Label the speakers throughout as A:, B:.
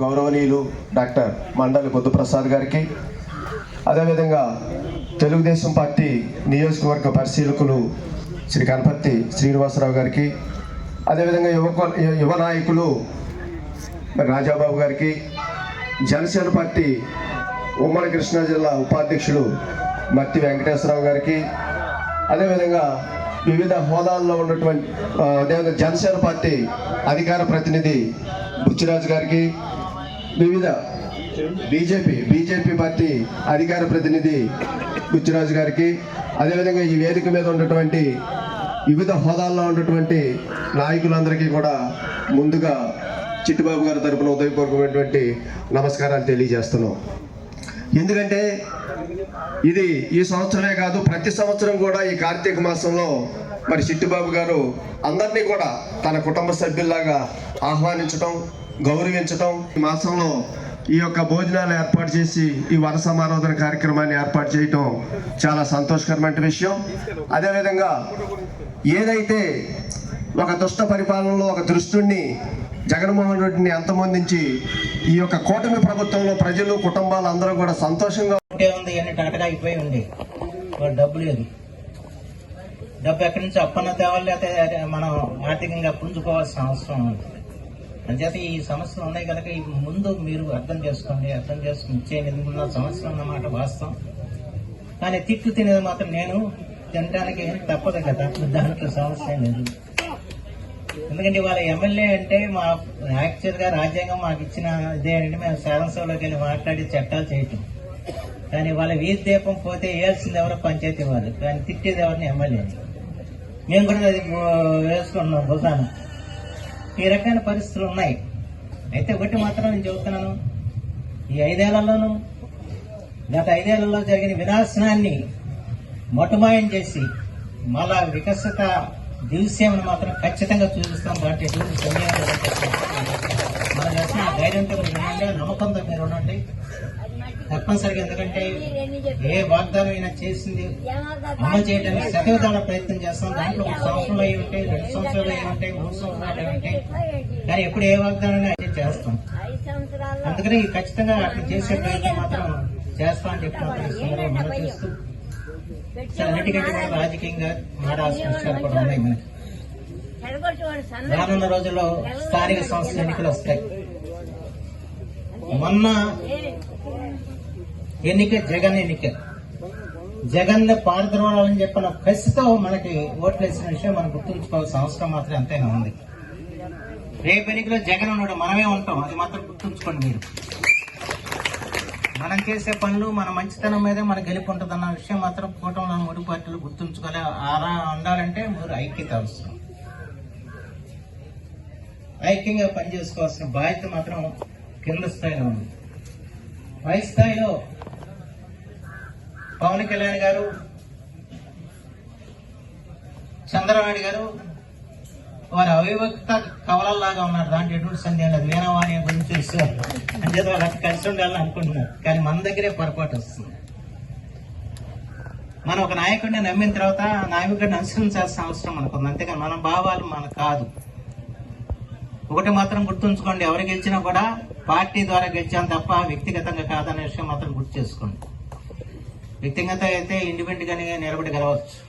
A: గౌరవనీయులు డాక్టర్ మండలి బుద్ధప్రసాద్ గారికి అదేవిధంగా తెలుగుదేశం పార్టీ నియోజకవర్గ పరిశీలకులు శ్రీ గణపతి శ్రీనివాసరావు గారికి అదేవిధంగా యువక యువ నాయకులు రాజాబాబు గారికి జనసేన పార్టీ ఉమ్మడి కృష్ణా జిల్లా ఉపాధ్యక్షులు మత్తి వెంకటేశ్వరరావు గారికి అదేవిధంగా వివిధ హోదాల్లో ఉన్నటువంటి అదేవిధంగా జనసేన పార్టీ అధికార ప్రతినిధి బుచ్చిరాజు గారికి వివిధ బీజేపీ బీజేపీ పార్టీ అధికార ప్రతినిధి బుచ్చిరాజు గారికి అదేవిధంగా ఈ వేదిక మీద ఉన్నటువంటి వివిధ హోదాల్లో ఉన్నటువంటి నాయకులందరికీ కూడా ముందుగా చిట్టుబాబు గారి తరపున ఉదయపూర్వకమైనటువంటి నమస్కారాలు తెలియజేస్తున్నాం. ఎందుకంటే ఇది ఈ సంవత్సరమే కాదు ప్రతి సంవత్సరం కూడా ఈ కార్తీక మాసంలో మరి చిట్టుబాబు గారు అందరినీ కూడా తన కుటుంబ సభ్యుల్లాగా ఆహ్వానించడం గౌరవించడం ఈ మాసంలో ఈ యొక్క భోజనాలు ఏర్పాటు చేసి ఈ వన సమారాధన కార్యక్రమాన్ని ఏర్పాటు చేయటం చాలా సంతోషకరమైన విషయం. అదేవిధంగా ఏదైతే ఒక దుష్ట పరిపాలనలో ఒక దృష్టిని జగన్మోహన్ రెడ్డిని అంతమొందించి ఈ యొక్క కూటమి ప్రభుత్వంలో ప్రజలు కుటుంబాలు అందరూ కూడా సంతోషంగా
B: ఒకటే ఉంది అన్ని టనకగా అయిపోయి ఉంది. డబ్బు లేదు. డబ్బు ఎక్కడి నుంచి అప్పన్న తేవాలి లేకపోతే మనం ఆర్థికంగా పుంజుకోవాల్సిన అవసరం ఉంది. అంచేత ఈ సమస్యలు ఉన్నాయి కనుక ముందు మీరు అర్థం చేసుకోండి అర్థం చేసుకుని ఇచ్చే ఉన్న సమస్యలు అన్నమాట వాస్తవం. కానీ తిట్టు తినేది మాత్రం నేను తినడానికి తప్పదు కదా దాంట్లో సమస్య లేదు. ఎందుకంటే వాళ్ళ ఎమ్మెల్యే అంటే మా యాక్చువల్గా రాజ్యాంగం మాకు ఇచ్చిన ఇదే అంటే మేము శాసనసభలోకి వెళ్ళి మాట్లాడి చట్టాలు చేయటం. కానీ వాళ్ళ వీధి దీపం పోతే వేయాల్సింది ఎవరో పంచాయతీ వాళ్ళు. కానీ తిట్టేది ఎవరిని ఎమ్మెల్యే. మేము కూడా అది వేసుకుంటున్నాం వేసుకున్నాం ఈ రకమైన పరిస్థితులు ఉన్నాయి. అయితే ఒకటి మాత్రం నేను చెబుతున్నాను. ఈ ఐదేళ్ళలోనూ గత ఐదేళ్ళలో జరిగిన వినాశనాన్ని మొటమాయం చేసి మళ్ళా వికసిత దివ్యమని మాత్రం ఖచ్చితంగా చూపిస్తాం. దాంట్లో ఎటువంటి సందేహం మన చేసిన ధైర్యంతో ఉండండి నమ్మకంతో మీరు ఉండండి. తప్పనిసరిగా ఎందుకంటే ఏ వాగ్దానం అయినా చేసింది అమలు చేయడానికి శతవిధాల ప్రయత్నం చేస్తాం. దాంట్లో ఒక సంవత్సరంలో అయి ఉంటాయి రెండు సంవత్సరాలు అయి ఉంటాయి మూడు సంవత్సరాలు అయి ఉంటాయి కానీ ఎప్పుడు ఏ వాగ్దానం అయితే చేస్తాం? అందుకని ఖచ్చితంగా అట్లా చేసే ప్రయత్నం మాత్రం మనం చేస్తూ. చాలా అన్నిటికంటే కూడా రాజకీయంగా మాడాల్సిన విషయాలు కూడా ఉన్నాయి మనకి. రానున్న రోజుల్లో స్థానిక సంస్థల ఎన్నికలు వస్తాయి. మొన్న ఎన్నిక? జగన్ ఎన్నిక? జగన్ పారద్రోళాలని చెప్పిన కసితో మనకి ఓట్లు వేసిన విషయం మనం గుర్తుంచుకోవాల్సిన అవసరం మాత్రం ఎంతైనా ఉంది. రేపు ఎన్నికలో జగన్ ఉన్నాడు మనమే ఉంటాం. అది మాత్రం గుర్తుంచుకోండి మీరు. మనం చేసే పనులు మన మంచితనం మీదే మన గెలుపు ఉంటుందన్న విషయం మాత్రం కూటమిలో మూడు పార్టీలు గుర్తుంచుకోవాలి. అలా ఉండాలంటే మీరు ఐక్యత అవసరం. ఐక్యంగా పనిచేసుకోవాల్సిన బాధ్యత మాత్రం కింద స్థాయిలో ఉంది. పై స్థాయిలో పవన్ కళ్యాణ్ గారు చంద్రబాబు గారు వారి అవివక్త కవలల్లాగా ఉన్నారు. దాంట్లో ఎటువంటి సందేహం లేదు. వీణవాణి గురించి తెలుసు. అంటే వాళ్ళకి కలిసి ఉండాలని అనుకుంటున్నారు. కానీ మన దగ్గరే పొరపాటు వస్తుంది. మనం ఒక నాయకుడిని నమ్మిన తర్వాత నాయకుడిని అనుసరించాల్సిన అవసరం మనకుంది అంతేకాని మన భావాలు మన కాదు. ఒకటి మాత్రం గుర్తుంచుకోండి. ఎవరు గెలిచినా కూడా పార్టీ ద్వారా గెలిచాం తప్ప వ్యక్తిగతంగా కాదనే విషయం మాత్రం గుర్తు చేసుకోండి. వ్యక్తిగత అయితే ఇండిపెండెంట్ నిలబడగలవచ్చు నిలబడి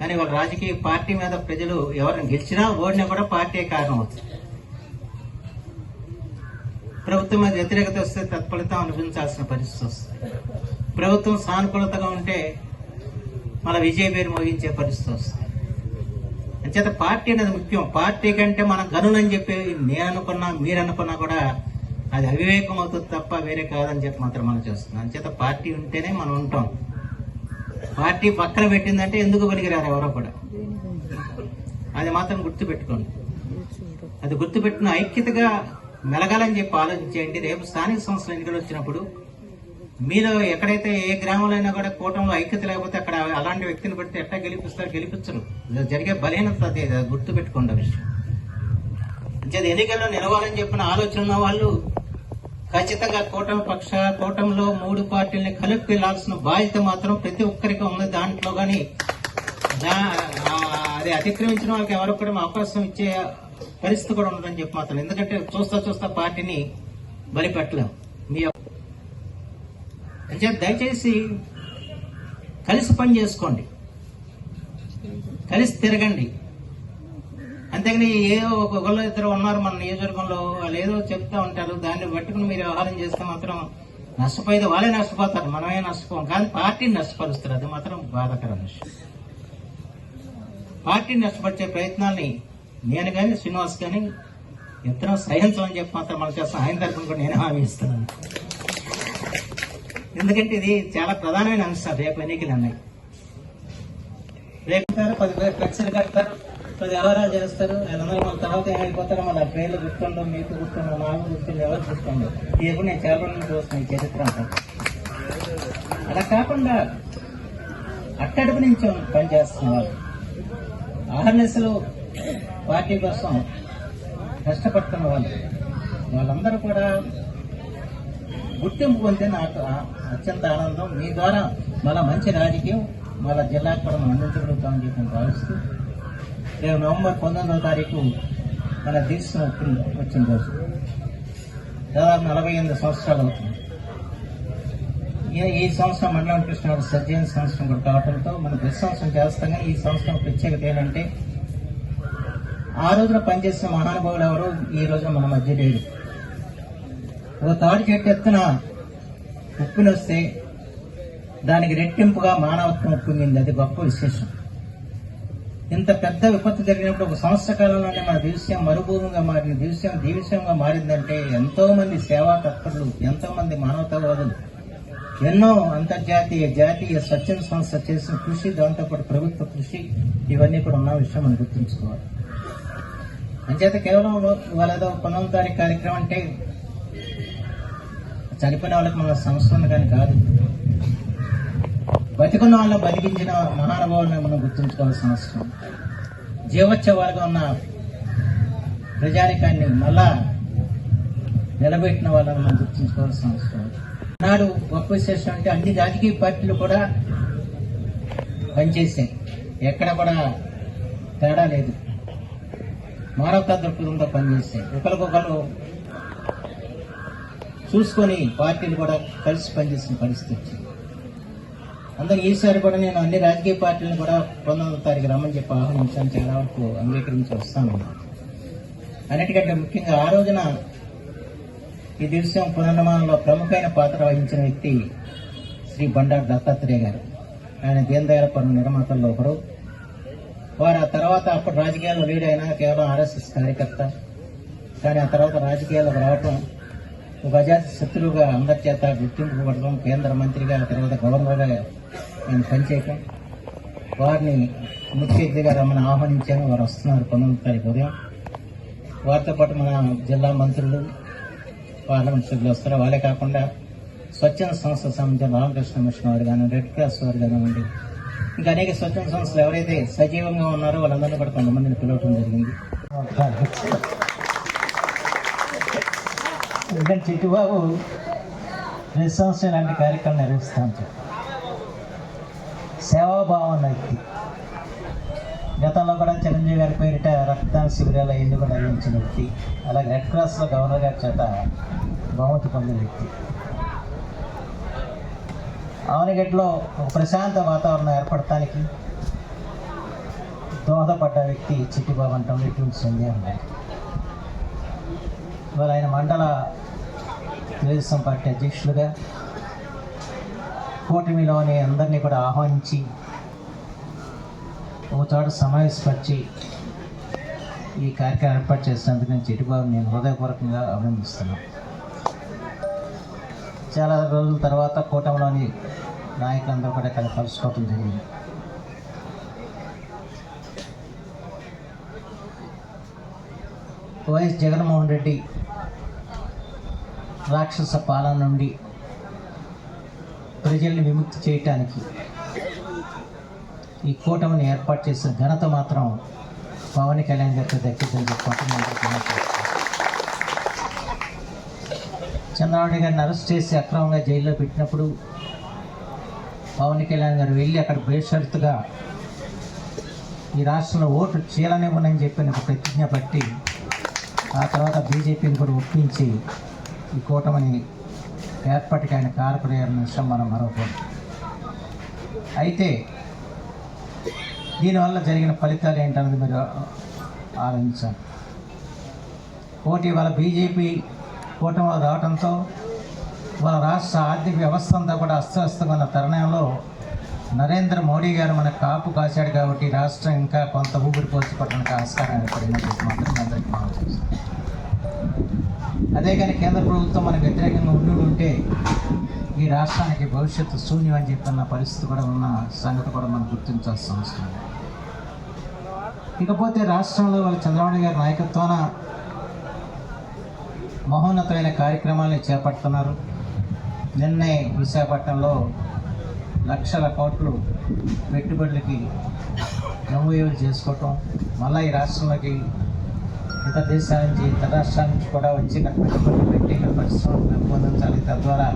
B: కానీ ఒక రాజకీయ పార్టీ మీద ప్రజలు ఎవరిని గెలిచినా ఓడినా కూడా పార్టీ కారణం అవుతుంది ప్రభుత్వం మీద వ్యతిరేకత వస్తే తత్ఫలితం అనిపించాల్సిన పరిస్థితి వస్తుంది. ప్రభుత్వం సానుకూలతగా ఉంటే మన విజయ పేరు మోగించే పరిస్థితి వస్తుంది. అంచేత పార్టీ అనేది ముఖ్యం. పార్టీ కంటే మనం గనునని చెప్పి నేను అనుకున్నా మీరు అనుకున్నా కూడా అది అవివేకం అవుతుంది తప్ప వేరే కాదని చెప్పి మాత్రం మనం చేస్తున్నాం. అంచేత పార్టీ ఉంటేనే మనం ఉంటాం. పార్టీ పక్కన పెట్టిందంటే ఎందుకు పనికిరారు ఎవరో కూడా? అది మాత్రం గుర్తుపెట్టుకోండి. అది గుర్తుపెట్టిన ఐక్యతగా మెలగాలని చెప్పి ఆలోచించేయండి. రేపు స్థానిక సంస్థల ఎన్నికలు వచ్చినప్పుడు మీరు ఎక్కడైతే ఏ గ్రామంలో అయినా కూడా కూటంలో ఐక్యత లేకపోతే అక్కడ అలాంటి వ్యక్తిని పెడితే ఎట్లా గెలిపిస్తారు? గెలిపించరు. ఇది జరిగే బలహీనత అది. గుర్తుపెట్టుకోండి ఆ విషయం. ఎన్నికల్లో నిలవాలని చెప్పిన ఆలోచన ఉన్న వాళ్ళు ఖచ్చితంగా కూటమి పక్ష కూటమిలో మూడు పార్టీల్ని కలిపి వెళ్ళాల్సిన బాధ్యత మాత్రం ప్రతి ఒక్కరికి ఉంది దాంట్లో కానీ అది అతిక్రమించిన వాళ్ళకి ఎవరు కూడా అవకాశం ఇచ్చే పరిస్థితి కూడా ఉండదని చెప్పి మాత్రం. ఎందుకంటే చూస్తా చూస్తా పార్టీని బలిపెట్టలేం మీ దయచేసి కలిసి పని చేసుకోండి. కలిసి తిరగండి. అంతేగాని ఏదో ఒకళ్ళు ఇద్దరు ఉన్నారు మన నియోజకవర్గంలో వాళ్ళు ఏదో చెప్తా ఉంటారు దాన్ని పట్టుకుని మీరు వ్యవహారం చేస్తే మాత్రం నష్టపోయేది వాళ్ళే నష్టపోతారు మనమే నష్టపోం. కానీ పార్టీని నష్టపరుస్తారు అది మాత్రం బాధకర విషయం. పార్టీని నష్టపరిచే ప్రయత్నాల్ని నేను కానీ శ్రీనివాస్ కానీ ఇద్దరం సహించమని చెప్పి మాత్రం మన చేస్తాం ఆయన తరఫున కూడా నేను హామీ ఇస్తున్నాను. ఎందుకంటే ఇది చాలా ప్రధానమైన అంశం రేపు ఎన్నికలు అన్నాయి. రేపు పది పేరు ఫ్లెక్సీలు కడతారు పది వ్యవహారాలు చేస్తారు. వాళ్ళందరూ మన తర్వాత ఏమైపోతారో మన పేర్లు గుర్తుండవు మీకు గుర్తుండవు నాకు గుర్తుండవు ఎవరు గుర్తుండవు ఇది కూడా నేను చాలా రోజులు ఈ చరిత్ర అంతా. అలా కాకుండా అట్టడుపు నుంచి పనిచేస్తున్న వాళ్ళు ఆర్ఎన్ఎస్లు పార్టీ కోసం కష్టపడుతున్న వాళ్ళు. వాళ్ళందరూ కూడా గుర్తింపు పొందితే నాకు అత్యంత ఆనందం. మీ ద్వారా మళ్ళా మంచి రాజకీయం మళ్ళా జిల్లాకు కూడా మనం అందించగలుగుతామని చెప్పి భావిస్తూ రేపు నవంబర్ పంతొమ్మిదవ తారీఖు మన దేశం వచ్చిన రోజు. దాదాపు నలభై ఎనిమిది సంవత్సరాలు అవుతుంది. ఈ- ఈ సంవత్సరం మండలం కృష్ణ సజ్జన సంవత్సరం కూడా కావడంతో మనం ప్రతి సంవత్సరం చేస్తాం కానీ ఈ సంవత్సరం ప్రత్యేకత ఏంటంటే ఆ రోజున పనిచేసిన మహానుభావులు ఎవరు? ఈ రోజున మన మధ్య లేరు ఓ తాడి చెట్టు ఎత్తున ఉప్పునొస్తే దానికి రెట్టింపుగా మానవత్వం ఉప్పింది. అది గొప్ప విశేషం. ఇంత పెద్ద విపత్తు జరిగినప్పుడు ఒక సంవత్సర కాలంలోనే మన దేశం మరుభూమిగా మారిన దేశం దేశంగా మారిందంటే ఎంతో మంది సేవా తత్పరులు ఎంతో మంది మానవతావాదులు ఎన్నో అంతర్జాతీయ జాతీయ స్వచ్ఛంద సంస్థ చేసిన కృషి దాంతోపాటు ప్రభుత్వ కృషి ఇవన్నీ కూడా ఉన్న విషయం మనం గుర్తుంచుకోవాలి. అంచేత కేవలం వాళ్ళదో ఏదో పంతొమ్మిది తారీఖు కార్యక్రమం అంటే చనిపోయిన వాళ్ళకి మన సంస్థ కానీ కాదు. బతికున్న వాళ్ళని బతికించిన మహానుభావులను మనం గుర్తుంచుకోవాల్సిన అవసరం. జీవోత్సవాలుగా ఉన్న ప్రజానికాన్ని మళ్ళా నిలబెట్టిన వాళ్ళని మనం గుర్తుంచుకోవాల్సిన అవసరం. నాడు గొప్ప విశేషం అంటే అన్ని రాజకీయ పార్టీలు కూడా పనిచేసాయి ఎక్కడ కూడా తేడా లేదు. మానవతా దృక్పథంతో పనిచేస్తాయి ఒకరికొకరు చూసుకొని పార్టీలు కూడా కలిసి పనిచేసిన పరిస్థితి వచ్చింది. అందరూ ఈసారి కూడా నేను అన్ని రాజకీయ పార్టీలను కూడా పంతొమ్మిదో తారీఖు రమ్మని చెప్పి ఆహ్వానించాను. చాలా వరకు అంగీకరించి వస్తాను. అన్నిటికంటే ముఖ్యంగా ఆ రోజున ఈ దివ్యం పునర్నిర్మాణంలో ప్రముఖమైన పాత్ర వహించిన వ్యక్తి శ్రీ బండారు దత్తాత్రేయ గారు. ఆయన దీనదయాలపురం నిర్మాతల్లో ఒకరు. వారు ఆ తర్వాత అప్పుడు రాజకీయాల్లో లీడ్ అయినా కేవలం ఆర్ఎస్ఎస్ కార్యకర్త. కానీ ఆ తర్వాత రాజకీయాలకు రావటం ఒక అజాత శత్రువుగా అందరి చేత గుర్తింపు కేంద్ర మంత్రిగా ఆ తర్వాత గవర్నర్గా నేను పనిచేయటం వారిని ముఖ్య రమ్మని ఆహ్వానించాను. వారు వస్తున్నారు పంతొమ్మిది తారీఖు ఉదయం వారితో పాటు మన జిల్లా మంత్రులు పార్లమెంట్ సభ్యులు వస్తారు. వాళ్ళే కాకుండా స్వచ్ఛంద సంస్థ సంబంధించిన రామకృష్ణ మిషన్ వారు కానీ రెడ్ క్రాస్ వారు కానివ్వండి ఇంకా అనేక స్వచ్ఛంద సంస్థలు ఎవరైతే సజీవంగా ఉన్నారో వాళ్ళందరినీ కూడా కొంతమందిని పిలవటం జరిగింది. ఎందుకంటే చిట్టుబాబు ప్రతి సంవత్సరం ఇలాంటి కార్యక్రమం నిర్వహిస్తాను సేవాభావం వ్యక్తి గతంలో కూడా చిరంజీవి గారి పేరిట రక్తదాన శిబిరాలు అవన్నీ కూడా నిర్వహించిన వ్యక్తి అలాగే రెడ్ క్రాస్లో గవర్నర్ గారి చేత బహుమతి పొందిన వ్యక్తి. ఆవనగట్లో ఒక ప్రశాంత వాతావరణం ఏర్పడటానికి దోహదపడ్డ వ్యక్తి చిట్టిబాబు అంటాం ఎటువంటి సందేహం లేదు ఇవాళ ఆయన మండల తెలుగుదేశం పార్టీ అధ్యక్షులుగా కూటమిలోని అందరినీ కూడా ఆహ్వానించి ఒక చోట సమావేశపరిచి ఈ కార్యక్రమం ఏర్పాటు చేసినందుకు నేను చెట్టుబాబు నేను హృదయపూర్వకంగా అభినందిస్తున్నాను. చాలా రోజుల తర్వాత కూటమిలోని నాయకులందరూ కూడా ఇక్కడ కలుసుకోవటం జరిగింది. వైఎస్ జగన్మోహన్ రెడ్డి రాక్షస పాలన నుండి ప్రజల్ని విముక్తి చేయటానికి ఈ కూటమిని ఏర్పాటు చేసిన ఘనత మాత్రం పవన్ కళ్యాణ్ గారికి దక్కిందని చెప్పి చంద్రబాబు గారిని అరెస్ట్ చేసి అక్రమంగా జైల్లో పెట్టినప్పుడు పవన్ కళ్యాణ్ గారు వెళ్ళి అక్కడ బేషరతుగా ఈ రాష్ట్రంలో ఓటు చీలనివ్వనని చెప్పిన ఒక ప్రతిజ్ఞ పట్టి ఆ తర్వాత బీజేపీని కూడా ఒప్పించి ఈ కూటమిని ఏర్పాటుకి ఆయన కారకుడయ్యారన్న విషయం మనం మరొకటి అయితే దీనివల్ల జరిగిన ఫలితాలు ఏంటన్నది మీరు ఆలోచించాలి. పోటీ వాళ్ళ బీజేపీ కూటమిలో రావడంతో వాళ్ళ రాష్ట్ర ఆర్థిక వ్యవస్థ అంతా కూడా అస్తవ్యస్తంగా ఉన్న తరుణంలో నరేంద్ర మోడీ గారు మన కాపు కాశాడు కాబట్టి రాష్ట్రం ఇంకా కొంత ఊపిరి పోల్చుకోవడానికి ఆస్కారం ఏర్పడిందని చెప్పి మాత్రం అందరికీ మనం చూస్తాం. అదే కానీ కేంద్ర ప్రభుత్వం మనకు వ్యతిరేకంగా ఉండి ఉంటే ఈ రాష్ట్రానికి భవిష్యత్తు శూన్యం అని చెప్పిన పరిస్థితి కూడా ఉన్న సంగతి కూడా మనం గుర్తించాల్సిన అవసరం ఇకపోతే రాష్ట్రంలో వాళ్ళ చంద్రబాబు గారి నాయకత్వాన మహోన్నతమైన కార్యక్రమాలను చేపడుతున్నారు. నిన్నే విశాఖపట్నంలో లక్షల కోట్లు పెట్టుబడులకి ఎంఓయూలు చేసుకోవటం మళ్ళీ ఈ రాష్ట్రంలోకి ఇతర దేశాల నుంచి ఇతర రాష్ట్రాల నుంచి కూడా వచ్చి ఇక్కడ పెట్టుబడులు పెట్టి ఇక్కడ పరిశ్రమలు పెంపొందించాలి తద్వారా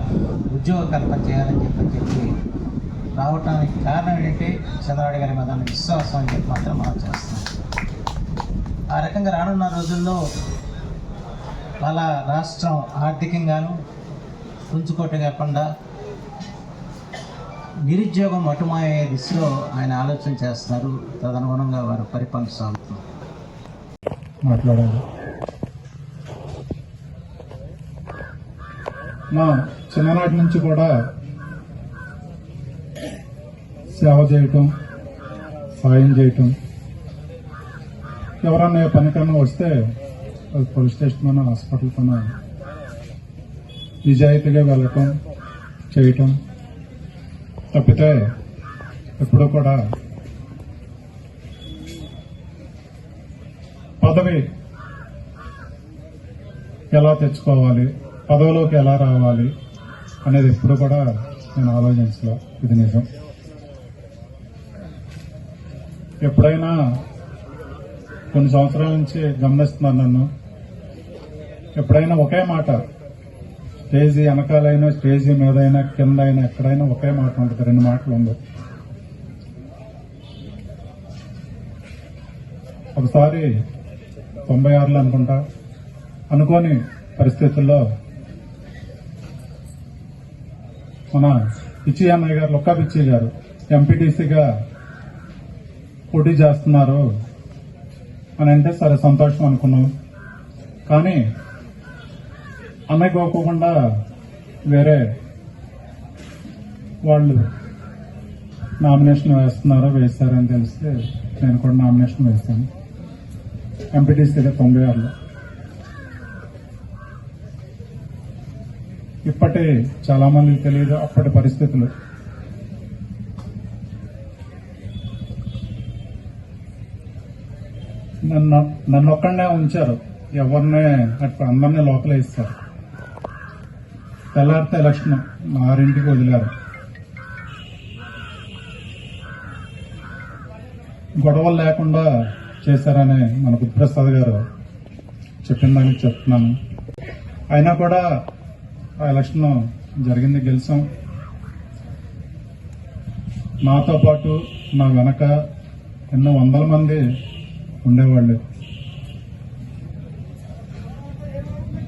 B: ఉద్యోగ కల్పన చేయాలని చెప్పి చెప్పి రావటానికి కారణం ఏంటంటే చంద్రబాబు గారి మీద విశ్వాసం అని చెప్పి మాత్రం మనం చేస్తాం. ఆ రకంగా రానున్న రోజుల్లో వాళ్ళ రాష్ట్రం ఆర్థికంగాను పుంజుకోట కాకుండా నిరుద్యోగం అటుమాయే దిశలో ఆయన ఆలోచన చేస్తారు. తదనుగుణంగా వారు పరిపాలన సాగుతుంది
C: మాట్లాడాలి. మా చిన్ననాటి నుంచి కూడా సేవ చేయటం సాయం చేయటం ఎవరన్నా పనికన్నా వస్తే అది పోలీస్ స్టేషన్ హాస్పిటల్తోనో నిజాయితీగా వెళ్ళటం చేయటం తప్పితే ఎప్పుడూ కూడా పదవి ఎలా తెచ్చుకోవాలి? పదవిలోకి ఎలా రావాలి? అనేది ఎప్పుడు కూడా నేను ఆలోచించలే. ఇది నిజం. ఎప్పుడైనా కొన్ని సంవత్సరాల నుంచి గమనిస్తున్నాను నన్ను. ఎప్పుడైనా ఒకే మాట స్టేజ్ వెనకాలైనా స్టేజ్ మీదైనా కింద అయినా ఎక్కడైనా ఒకే మాట ఉంటుంది. రెండు మాటలు ఉండవు. ఒకసారి తొంభై ఆరులో అనుకుంటా. అనుకోని పరిస్థితుల్లో మన పిచ్చి అన్నయ్య గారు లొక్కా పిచ్చి గారు ఎంపీటీసీగా పోటీ చేస్తున్నారు. అని అంటే సరే సంతోషం అనుకున్నాం. కానీ అన్నయ్య కోకోకుండా వేరే వాళ్ళు నామినేషన్ వేస్తున్నారో వేస్తారని తెలిస్తే నేను కూడా నామినేషన్ వేస్తాను. ఎంపీటీసీగా తొంభై ఆరులో ఇప్పటి చాలా మందికి తెలియదు అప్పటి పరిస్థితులు. నన్ను నన్ను ఒక్కడనే ఉంచారు. ఎవరినే అట్లా అందరినీ లోపలే ఇస్తారు. తెల్లారితే ఎలక్షన్ ఆరింటికి వదిలారు. గొడవలు లేకుండా చేశారని మన గురుప్రసాద్ గారు చెప్పిన దానికి చెప్తున్నాను. అయినా కూడా ఆ ఎలక్షన్ జరిగింది గెలిచాం. నాతో పాటు నా వెనక ఎన్నో వందల మంది ఉండేవాళ్ళు.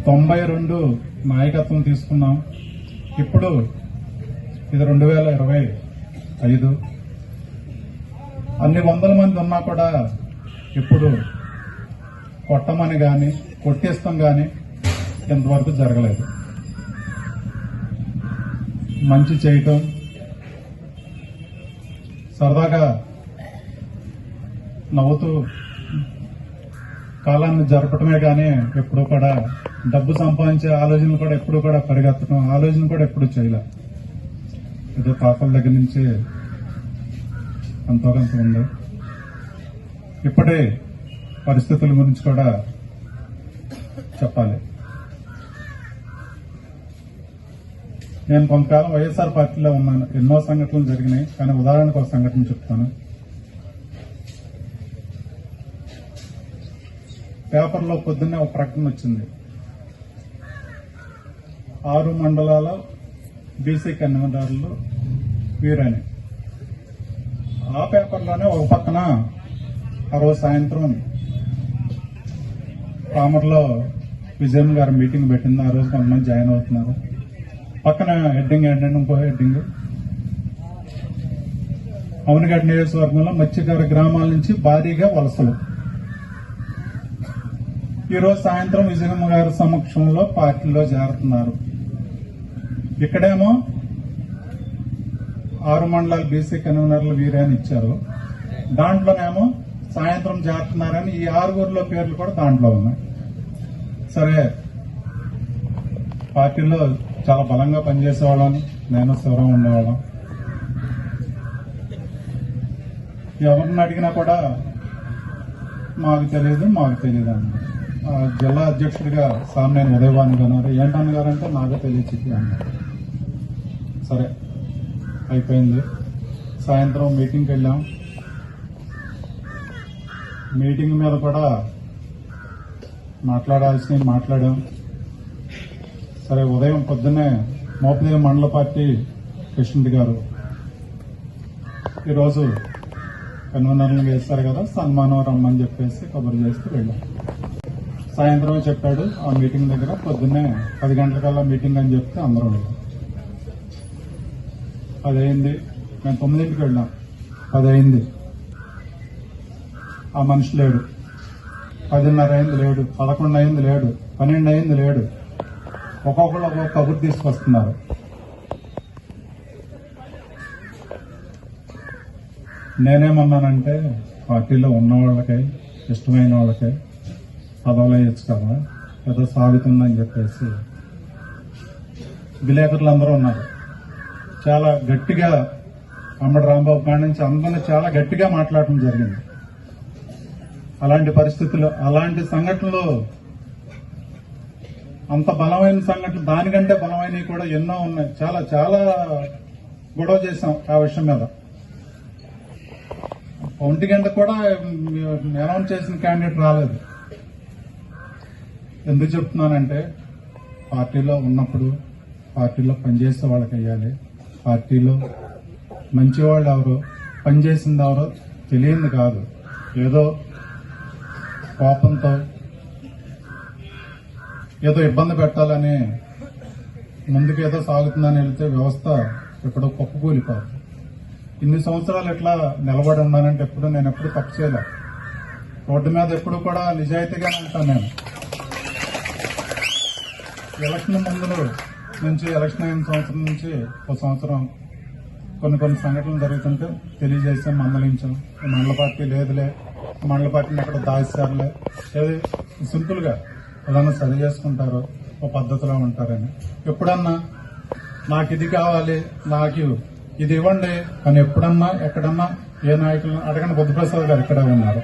C: తొంభై రెండు నాయకత్వం తీసుకున్నాం. ఇప్పుడు ఇది రెండు వేల ఇరవై ఐదు. అన్ని వందల మంది ఉన్నా కూడా ఇప్పుడు కొట్టమని కానీ కొట్టేస్తాం కానీ ఇంతవరకు జరగలేదు. మంచి చేయటం సరదాగా నవ్వుతూ కాలాన్ని జరపటమే కానీ ఎప్పుడూ కూడా డబ్బు సంపాదించే ఆలోచనలు కూడా ఎప్పుడూ కూడా పరిగెత్తడం ఆలోచన కూడా ఎప్పుడు చేయలే. ఏదో పాపల దగ్గర నుంచి ఎంతో కొంత ఉంది. ఇప్పటి పరిస్థితుల గురించి కూడా చెప్పాలి. నేను కొంతకాలం వైఎస్ఆర్ పార్టీలో ఉన్నాను. ఎన్నో సంఘటనలు జరిగినాయి. కానీ ఉదాహరణకు ఒక సంఘటన చెప్తాను. పేపర్లో పొద్దున్నే ఒక ప్రకటన వచ్చింది. ఆరు మండలాల బీసీ కన్వీనర్లు వీరని. ఆ పేపర్లోనే ఒక పక్కన ఆ రోజు సాయంత్రం పామర్లో విజయన్ గారు మీటింగ్ పెట్టింది. ఆ రోజు కొంతమంది జాయిన్ అవుతున్నారు. పక్కన హెడ్డింగ్ ఏంటంటే ఇంకో హెడ్డింగ్. అవనగడ్డ నియోజకవర్గంలో మత్స్యకార గ్రామాల నుంచి భారీగా వలసలు. ఈ రోజు సాయంత్రం విజయమ్మ గారి సమక్షంలో పార్టీలో చేరుతున్నారు. ఇక్కడేమో ఆరు మండలాలు బీసీ కన్వీనర్లు వీరే అని ఇచ్చారు. దాంట్లోనేమో సాయంత్రం చేస్తున్నారని ఈ ఆరుగురిలో పేర్లు కూడా దాంట్లో ఉన్నాయి. సరే పార్టీలో చాలా బలంగా పనిచేసేవాళ్ళం నేను శివరం ఉండేవాళ్ళం. ఎవరిని అడిగినా కూడా మాకు తెలియదు మాకు తెలియదు అన్నారు. జిల్లా అధ్యక్షుడిగా సామ్నేని ఉదయవాణి అన్నారు ఏంటన్నగారంటే నాకు తెలియదు అన్నారు. సరే అయిపోయింది. సాయంత్రం మీటింగ్కి వెళ్ళాం. మీటింగ్ మీద కూడా మాట్లాడాల్సినవి మాట్లాడాం. సరే ఉదయం పొద్దున్నే మోపదేవి మండల పార్టీ కృష్ణుడి గారు ఈరోజు కన్వీనర్లు వేస్తారు కదా సన్మానం రమ్మని చెప్పేసి కబురు చేస్తూ వెళ్ళాం. సాయంత్రం చెప్పాడు ఆ మీటింగ్ దగ్గర పొద్దున్నే పది గంటలకల్లా మీటింగ్ అని చెప్తే అందరూ వెళ్ళాం. పది అయింది మేము తొమ్మిదింటికి వెళ్ళాం. పది ఆ మనిషి లేడు. పదిన్నర అయింది లేడు పదకొండు అయింది లేడు పన్నెండు అయింది లేడు. ఒక్కొక్కళ్ళు ఒక్కొక్క కబుర్ తీసుకొస్తున్నారు. నేనేమన్నానంటే పార్టీలో ఉన్న వాళ్ళకై ఇష్టమైన వాళ్ళకై పదవులు వేయచ్చు కదా ఏదో సాగుతుందని చెప్పేసి విలేకరులు అందరూ ఉన్నారు. చాలా గట్టిగా అమ్మడి రాంబాబు కాడి నుంచి అందరిని చాలా గట్టిగా మాట్లాడటం జరిగింది. అలాంటి పరిస్థితులు అలాంటి సంఘటనలు అంత బలమైన సంఘటనలు దానికంటే బలమైనవి కూడా ఎన్నో ఉన్నాయి. చాలా చాలా గొడవ చేశాం ఆ విషయం మీద. ఒంటి గంట కూడా అనౌన్స్ చేసిన క్యాండిడేట్ రాలేదు. ఎందుకు చెప్తున్నానంటే పార్టీలో ఉన్నప్పుడు పార్టీలో పనిచేసే వాళ్ళకి వెయ్యాలి. పార్టీలో మంచి వాళ్ళు ఎవరు పనిచేసింది ఎవరో తెలియంది కాదు. ఏదో కోపంతో ఏదో ఇబ్బంది పెట్టాలని ముందుకు ఏదో సాగుతుందని వెళ్తే వ్యవస్థ ఎప్పుడో కుప్పకూలిపోదు. ఇన్ని సంవత్సరాలు ఎట్లా నిలబడి ఉన్నానంటే ఎప్పుడు నేను ఎప్పుడు తప్పు చేయలే. రోడ్డు మీద ఎప్పుడు కూడా నిజాయితీగా ఉంటాను నేను. ఎలక్షన్ ముందు నుంచి ఎలక్షన్ అయిన సంవత్సరం నుంచి ఒక సంవత్సరం కొన్ని కొన్ని సంఘటనలు జరుగుతుంటే తెలియజేసాం మందలించాం. మండల పార్టీ లేదులే. మండల పార్టీని ఎక్కడ దాచారులే ఏది? సింపుల్గా ఏదన్నా సరి చేసుకుంటారు ఒక పద్ధతిలో ఉంటారని. ఎప్పుడన్నా నాకు ఇది కావాలి నాకు ఇది ఇవ్వండి అని ఎప్పుడన్నా ఎక్కడన్నా ఏ నాయకులను అడగండి బుద్ధప్రసాద్ గారు ఇక్కడే ఉన్నారు.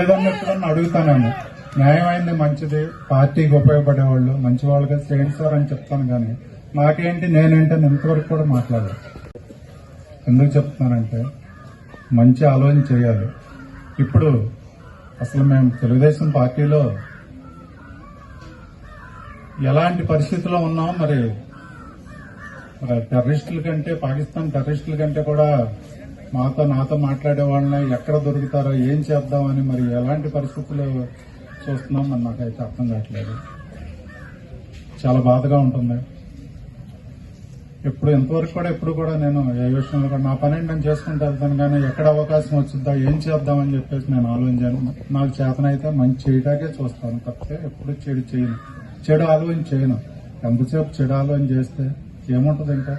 C: ఏదన్నా ఎప్పుడన్నా అడుగుతానేమో. న్యాయమైంది మంచిది పార్టీకి ఉపయోగపడేవాళ్ళు మంచి వాళ్ళుగా చేయండి సార్ అని చెప్తాను కానీ నాకేంటి నేనేంటి అని ఇంతవరకు కూడా మాట్లాడాలి ఎందుకు చెప్తున్నానంటే మంచి ఆలోచన చేయాలి. ఇప్పుడు అసలు మేము తెలుగుదేశం పార్టీలో ఎలాంటి పరిస్థితిలో ఉన్నాం మరి టెర్రరిస్టుల కంటే పాకిస్తాన్ టెర్రరిస్టుల కంటే కూడా మాతో నాతో మాట్లాడే వాళ్ళని ఎక్కడ దొరుకుతారో ఏం చేద్దామని మరి ఎలాంటి పరిస్థితులు చూస్తున్నాం మరి నాకైతే అర్థం కావట్లేదు. చాలా బాధగా ఉంటుంది. ఇప్పుడు ఇంతవరకు కూడా ఎప్పుడు కూడా నేను ఏ విషయంలో కూడా నా పని నేను చేసుకుంటూ వెళ్తాను కానీ ఎక్కడ అవకాశం వచ్చిద్దా ఏం చేద్దామని చెప్పేసి నేను ఆలోచించాను. నాకు చేతనైతే మంచి చేయడానికే చూస్తాను తప్పితే ఎప్పుడు చెడు చేయను. చెడు ఆలోచన చేయను. ఎంతసేపు చెడు ఆలోచన చేస్తే ఏముంటది ఇంకా?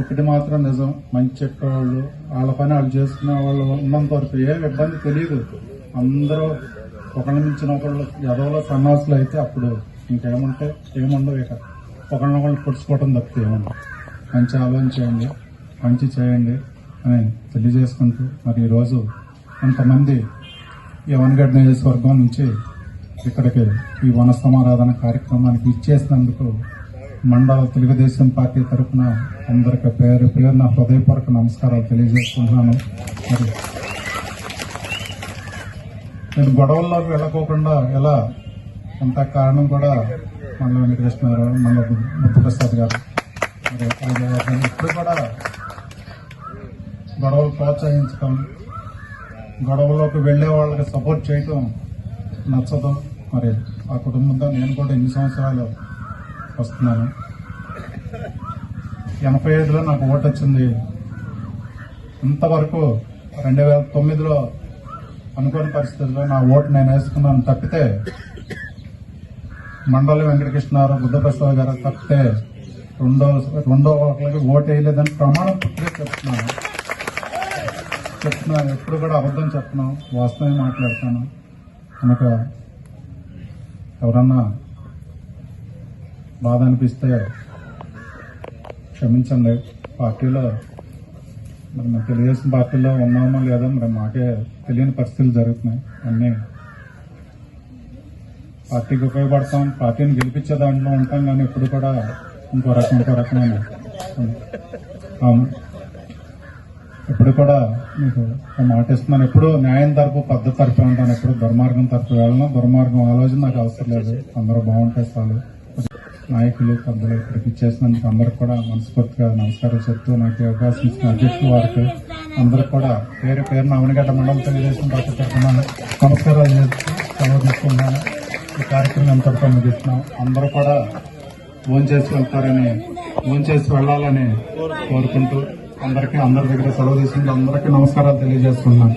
C: ఒకటి మాత్రం నిజం మంచి చెప్పేవాళ్ళు వాళ్ళ పని వాళ్ళు చేసుకునే వాళ్ళు ఉన్నంత వరకు ఏం ఇబ్బంది తెలియదు. అందరూ ఒకళ్ళ మించిన ఒకళ్ళు ఎదవలో సన్నాసులు అయితే అప్పుడు ఇంకేముంటే ఏముండవు ఇక. ఒకళ్ళనొకళ్ళు పొడుచుకోవటం తప్పితే మంచి ఆలోచన చేయండి మంచి చేయండి అని తెలియజేసుకుంటూ మరి ఈరోజు కొంతమంది ఈ వనగడ్డ నియోజకవర్గం నుంచి ఇక్కడికి ఈ వన సమారాధన కార్యక్రమానికి ఇచ్చేసినందుకు మండల తెలుగుదేశం పార్టీ తరఫున అందరికి పేరు పేరున హృదయపూర్వక నమస్కారాలు తెలియజేసుకుంటున్నాను. మరి నేను గొడవల్లోకి వెళ్ళకోకుండా ఎలా అంత కారణం కూడా మన వెంకటకృష్ణారావు మన ముద్దుప్రసాద్ గారు. మరి ఆయన ఎప్పుడు కూడా గొడవలు ప్రోత్సహించడం గొడవలోకి వెళ్ళే వాళ్ళకి సపోర్ట్ చేయటం నచ్చదు. మరి ఆ కుటుంబంతో నేను కూడా ఎన్ని సంవత్సరాలు వస్తున్నాను. ఎనభై ఐదులో నాకు ఓటు వచ్చింది. ఇంతవరకు రెండు వేల తొమ్మిదిలో అనుకోని పరిస్థితుల్లో నా ఓటు నేను వేసుకున్నాను తప్పితే మండలి వెంకటకృష్ణారావు బుద్ధప్రసాద్ గారు తప్పితే రెండో రెండో ఒకరికి ఓటు వేయలేదని ప్రమాణం చెప్తున్నాను. చెప్తున్నాను ఎప్పుడు కూడా అబద్ధం చెప్తున్నాం. వాస్తవమే మాట్లాడతాను కనుక ఎవరన్నా బాధ అనిపిస్తే క్షమించండి. పార్టీలో మరి తెలుగుదేశం పార్టీలో ఉన్నామో లేదో మరి మాకే తెలియని పరిస్థితులు జరుగుతున్నాయి. అన్నీ పార్టీకి ఉపయోగపడతాం పార్టీని గెలిపించే దాంట్లో ఉంటాం కానీ ఎప్పుడు కూడా ఇంకో రకం ఇంకో రకమైన అవును. ఎప్పుడు కూడా మీకు మాట ఇస్తున్నాను. ఎప్పుడు న్యాయం తరపు పద్ధతి తరపు ఉంటాను ఎప్పుడు దుర్మార్గం తరపు వెళ్ళను. దుర్మార్గం ఆలోచన నాకు అవసరం లేదు. అందరూ బాగుంటే చాలు. నాయకులు పెద్దలు ఇక్కడికి ఇచ్చేసినందుకు అందరికి కూడా మనస్ఫూర్తిగా నమస్కారం చెప్తూ నాకు అవకాశం ఇచ్చిన అధ్యక్షుల వారికి అందరికి కూడా పేరు పేరున అవనిగడ్డ మండలం తెలుగుదేశం పార్టీ తరఫున నమస్కారాలు చేస్తూ సెలవు కార్యక్రమం ఎంతటితో ముగిస్తున్నాం అందరూ కూడా ఫోన్ చేసి వెళ్తారని ఫోన్ చేసి వెళ్ళాలని కోరుకుంటూ అందరికీ అందరి దగ్గర సెలవు తీసుకుంటూ అందరికీ నమస్కారాలు తెలియజేస్తున్నాను.